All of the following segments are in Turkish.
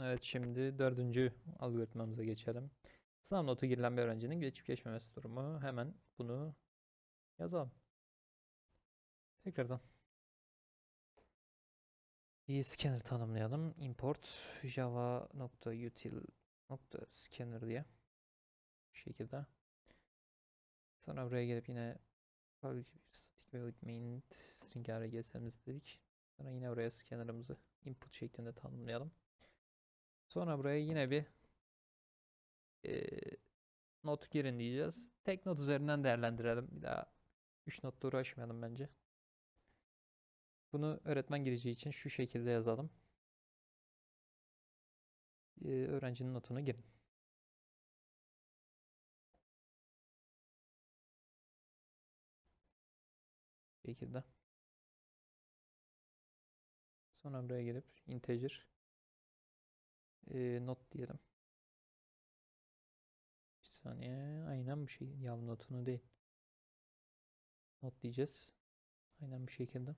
Evet şimdi dördüncü algoritmamıza geçelim. Sınav notu girilen bir öğrencinin geçip geçmemesi durumu. Hemen bunu yazalım. Tekrardan. Bir scanner tanımlayalım. Import java.util.scanner diye. Bu şekilde. Sonra buraya gelip yine public static void main string rgs'imiz dedik. Sonra yine oraya scanner'ımızı input şeklinde tanımlayalım. Sonra buraya yine bir eee, not girin diyeceğiz. Tek not üzerinden değerlendirelim. Bir daha 3 notla uğraşmayalım bence. Bunu öğretmen gireceği için şu şekilde yazalım. Eee, öğrencinin notunu girin. Bu şekilde. Sonra buraya gelip integer eee, not diyelim. Bir saniye. Aynen bu şey. Ya notunu değil. Not diyeceğiz. Aynen bu şekilde.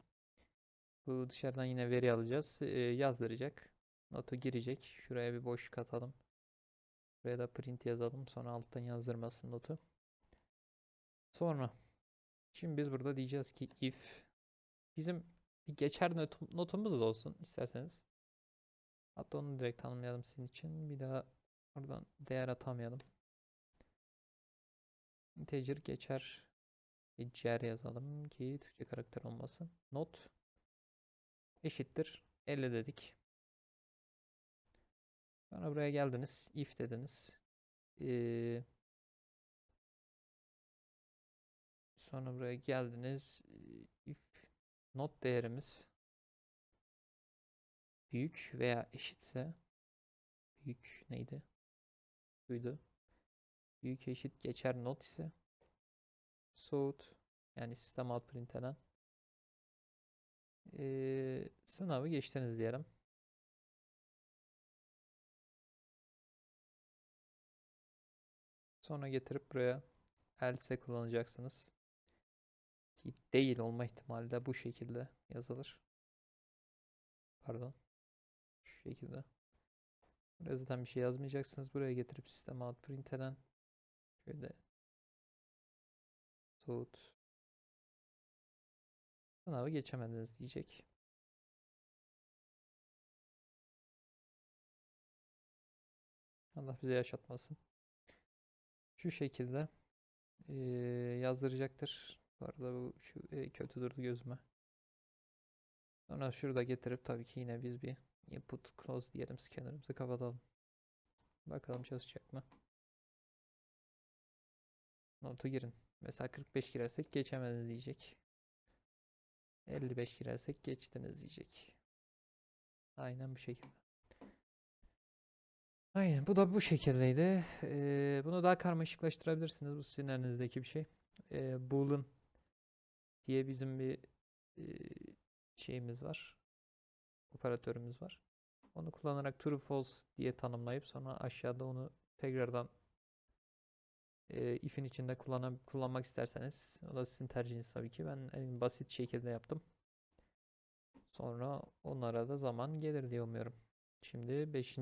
Bu dışarıdan yine veri alacağız. Eee, yazdıracak. Notu girecek. Şuraya bir boşluk atalım. Buraya da print yazalım. Sonra alttan yazdırmasın notu. Sonra şimdi biz burada diyeceğiz ki if bizim bir geçer not- notumuz da olsun isterseniz. Hatta onu direkt tanımlayalım sizin için. Bir daha oradan değer atamayalım. Integer geçer geçer yazalım ki Türkçe karakter olmasın. Not eşittir 50 dedik. Sonra buraya geldiniz. If dediniz. Ee, sonra buraya geldiniz. Ee, If not değerimiz büyük veya eşitse büyük neydi? Buydu. Büyük eşit geçer not ise soğut yani sistem alt printlenen ee, sınavı geçtiniz diyelim. Sonra getirip buraya else kullanacaksınız. Ki değil olma ihtimali de bu şekilde yazılır. Pardon. Şekilde. Buraya zaten bir şey yazmayacaksınız. Buraya getirip sistem out println şöyle soğut sınavı geçemediniz diyecek. Allah bize yaşatmasın. Şu şekilde eee, yazdıracaktır. Bu arada bu şu e, kötü durdu gözüme. Sonra şurada getirip tabii ki yine biz bir input close diyelim scanner'ımızı kapatalım. Bakalım çalışacak mı? Notu girin. Mesela 45 girersek geçemediniz diyecek. 55 girersek geçtiniz diyecek. Aynen bu şekilde. Aynen bu da bu şekildeydi. Ee, bunu daha karmaşıklaştırabilirsiniz. Bu sizin elinizdeki bir şey. Ee, Boolean diye bizim bir e, şeyimiz var. Operatörümüz var. Onu kullanarak true false diye tanımlayıp sonra aşağıda onu tekrardan e, if'in içinde kullan kullanmak isterseniz o da sizin tercihiniz tabii ki. Ben en basit şekilde yaptım. Sonra onlara da zaman gelir diye umuyorum. Şimdi 5.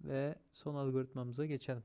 ve son algoritmamıza geçelim.